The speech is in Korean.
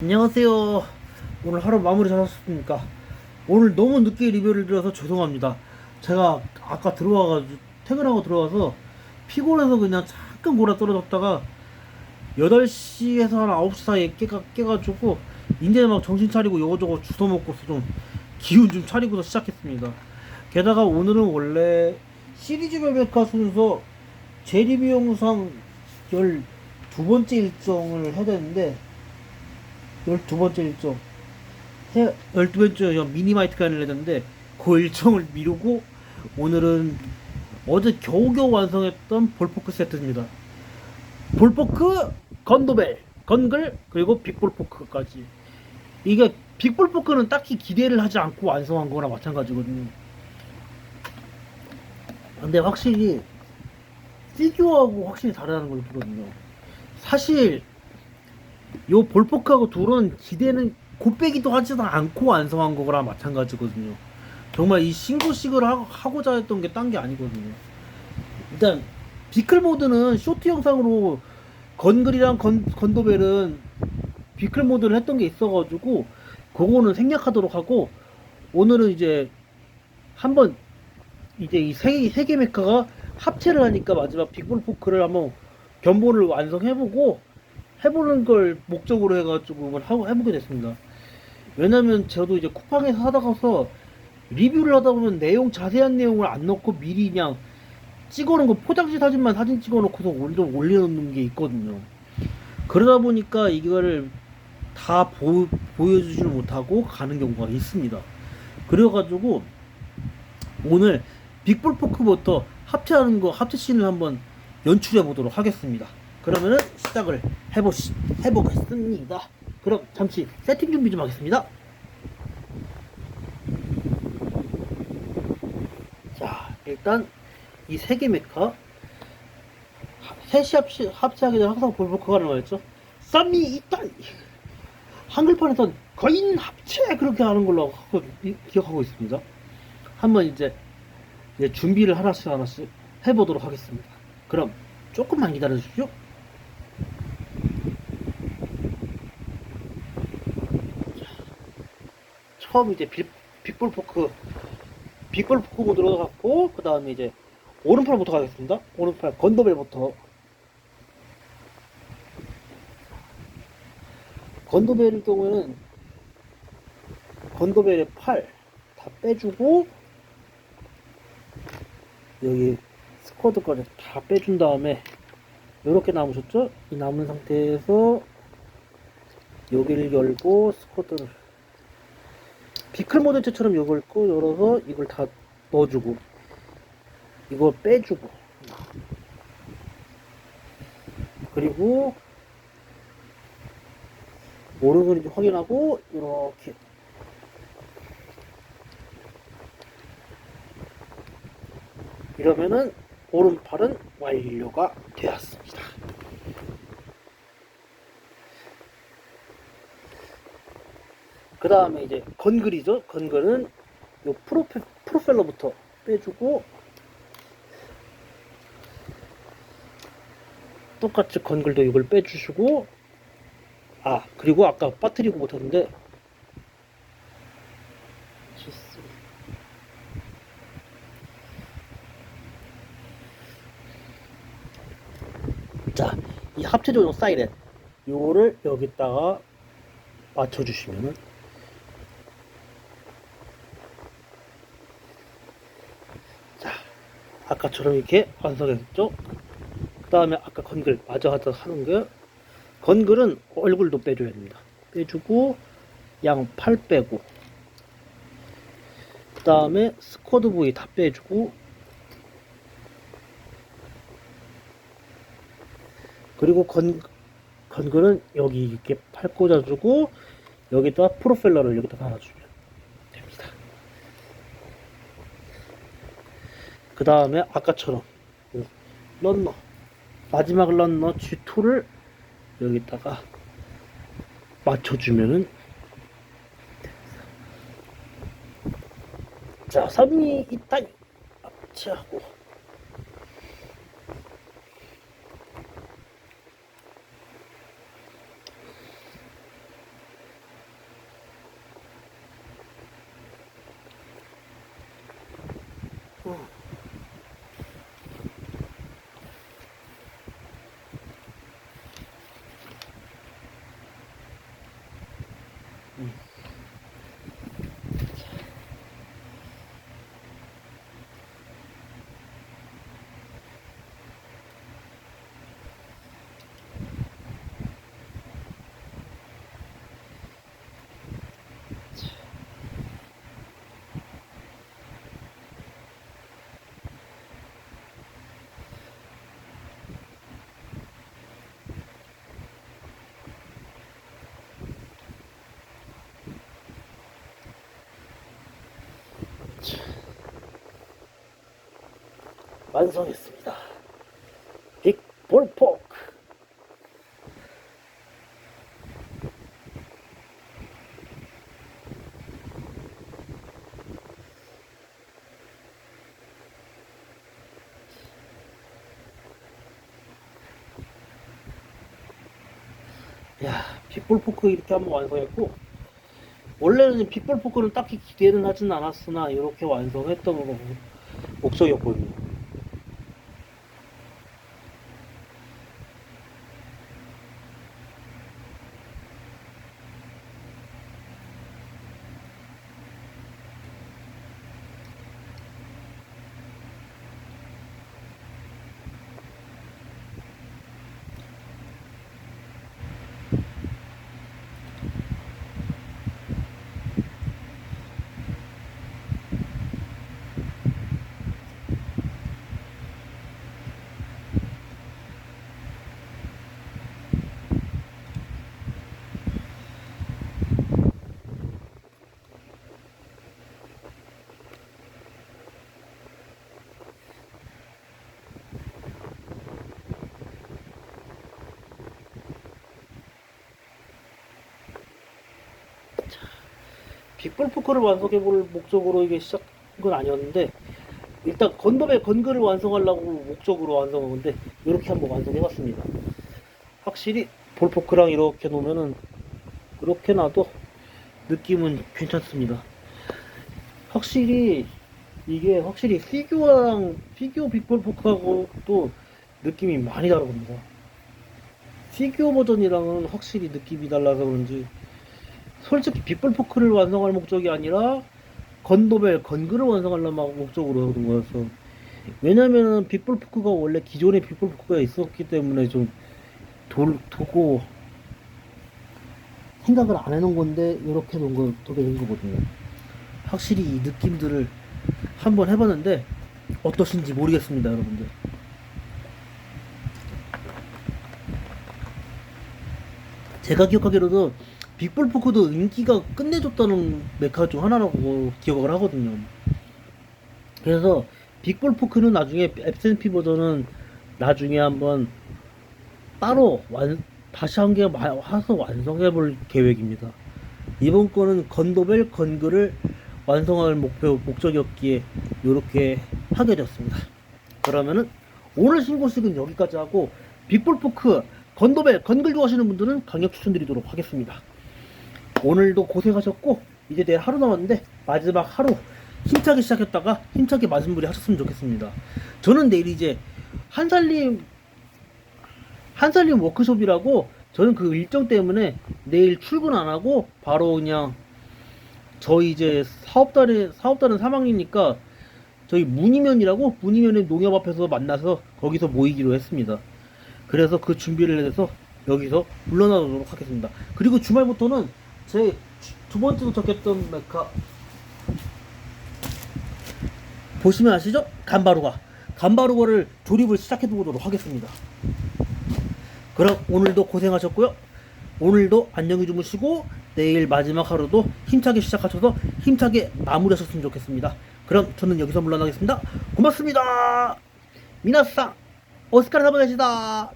안녕하세요. 오늘 하루 마무리 잘하셨습니까? 오늘 너무 늦게 리뷰를 드려서 죄송합니다. 제가 아까 들어와가지고 퇴근하고 들어와서 피곤해서 그냥 잠깐 골아 떨어졌다가 8시에서 한 9시 사이에 깨가, 깨가지고 이제 막 정신 차리고 요거저거 주워 먹고서 좀 기운 좀 차리고서 시작했습니다. 게다가 오늘은 원래 시리즈별 백화 순서 재리뷰 영상 12번째 일정을 해야 되는데 12번째 일정. 해, 12번째 미니마이트가 열렸는데 그 일정을 미루고 오늘은 어제 겨우겨우 완성했던 볼포크 세트입니다. 볼포크 건도벨 건글 그리고 빅볼포크까지. 이게 빅볼포크는 딱히 기대를 하지 않고 완성한 거나 마찬가지거든요. 근데 확실히 피규어하고 확실히 다르다는 걸 보거든요. 사실 요 볼포크하고 둘은 기대는 곱빼기도 하지도 않고 완성한 거랑 마찬가지거든요. 정말 이 하- 하고자 했던 게 딴 게 아니거든요. 일단 비클 모드는 쇼트 영상으로 건글이랑 건, 건도벨은 비클 모드를 했던 게 있어가지고 그거는 생략하도록 하고 오늘은 이제 한번 이제 이 세, 세개 메카가 합체를 하니까 마지막 빅볼 포크를 한번 견본을 완성해보고 해보는 걸 목적으로 해가지고 한번 하고 해보게 됐습니다. 왜냐면 저도 이제 쿠팡에서 사다가서 리뷰를 하다 보면 내용 자세한 내용을 안 넣고 미리 그냥 찍어놓은 거 포장지 사진만 사진 찍어놓고서 올려 올려놓는 게 있거든요. 그러다 보니까 이거를 다 보, 보여주지를 못하고 가는 경우가 있습니다. 그래가지고 오늘 빅볼 포크부터 합체하는 거 합체 씬을 한번 연출해 보도록 하겠습니다. 그러면은 시작을 해보시 해보겠습니다. 그럼 잠시 세팅 준비 좀 하겠습니다. 자, 일단 이 세 개 메카 셋이 합치, 합체하기 전에 항상 볼보크가 나와있죠. 쌈이 있다. 한글판에선 거인 합체 그렇게 하는 걸로 기억하고 있습니다. 한번 이제, 이제 준비를 하나씩 하나씩 해보도록 하겠습니다. 그럼 조금만 기다려 주십시오. 처음 이제 빅, 빅볼 포크 빅볼 포크 모드로 갔고 그 다음에 이제 오른팔부터 가겠습니다 오른팔 건더벨부터 건더벨의 경우에는 건더벨의 팔 다 빼주고 여기 스쿼드까지 다 빼준 다음에 이렇게 남으셨죠? 이 남은 상태에서 여기를 열고 스쿼드를 비클 모델체처럼 이걸 끄 열어서 이걸 다 넣어주고 이거 빼주고. 그리고 오른손인지 확인하고 이렇게. 이러면은 오른팔은 완료가 되었습니다. 그 다음에 이제 건글이죠. 건글은 요 프로페, 프로펠러부터 빼주고 똑같이 건글도 이걸 빼주시고 아 그리고 아까 빠뜨리고 못했는데. 자, 이 합체적으로 사이렌 요거를 여기다가 맞춰주시면은 자, 아까처럼 이렇게 완성했죠? 그 다음에 아까 건글 마저 하던 하는 거 건글은 얼굴도 빼줘야 됩니다. 빼주고 양 팔 빼고 그 다음에 스쿼드 부위 다 빼주고 그리고 건 건글은 여기 이렇게 팔 꽂아주고 여기다 프로펠러를 여기다 달아주면 됩니다. 그 다음에 아까처럼 요 런너 마지막 런너 G2를 여기다가 맞춰주면은 자 3이 있다 합체하고 완성했습니다. 빅 볼포크. 야, 빅볼포크 이렇게 한번 완성했고, 원래는 빅볼포크는 딱히 기대는 하진 않았으나, 이렇게 완성했던 거 목적이었거든요. 빅볼포크를 완성해 볼 목적으로 이게 시작한 건 아니었는데 일단 건덤의 건글을 완성하려고 목적으로 완성한 건데 이렇게 한번 완성해 봤습니다. 확실히 볼포크랑 이렇게 놓으면은 이렇게 놔도 느낌은 괜찮습니다. 확실히 이게 확실히 피규어랑 피규어 빅볼포크하고 또 느낌이 많이 다릅니다. 피규어 버전이랑은 확실히 느낌이 달라서 그런지 솔직히 빅볼포크를 완성할 목적이 아니라 건도벨 건글을 완성하려는 목적으로 그런 거였어. 왜냐면은 빅볼포크가 원래 기존에 빅볼포크가 있었기 때문에 좀 돌, 두고 생각을 안 해놓은 건데 이렇게 놓은 거 도게 된 거거든요. 확실히 이 느낌들을 한번 해봤는데 어떠신지 모르겠습니다, 여러분들. 제가 기억하기로도 빅볼 포크도 인기가 끝내줬다는 메카 중 하나라고 기억을 하거든요. 그래서 빅볼 포크는 나중에 FNP 버전은 나중에 한번 따로 완, 다시 한 개 와서 완성해 볼 계획입니다. 이번 거는 건도벨 건글을 완성할 목표, 목적이었기에 이렇게 하게 되었습니다. 그러면은 오늘 신고식은 여기까지 하고 빅볼 포크 건도벨 건글 좋아하시는 분들은 강력 추천드리도록 하겠습니다. 오늘도 고생하셨고 이제 내일 하루 남았는데 마지막 하루 힘차게 시작했다가 힘차게 마무리 하셨으면 좋겠습니다. 저는 내일 이제 한살림 한살림 워크숍이라고 저는 그 일정 때문에 내일 출근 안 하고 바로 그냥 저희 이제 사업단에 사업단은 3학년이니까 저희 문희면이라고 문희면의 농협 앞에서 만나서 거기서 모이기로 했습니다. 그래서 그 준비를 해서 여기서 물러나도록 하겠습니다. 그리고 주말부터는 제 두 번째 도착했던 메카 보시면 아시죠? 간바루가 간바루가를 조립을 시작해 보도록 하겠습니다. 그럼 오늘도 고생하셨고요. 오늘도 안녕히 주무시고 내일 마지막 하루도 힘차게 시작하셔서 힘차게 마무리하셨으면 좋겠습니다. 그럼 저는 여기서 물러나겠습니다. 고맙습니다. 미나상 오스카르 사바데시다.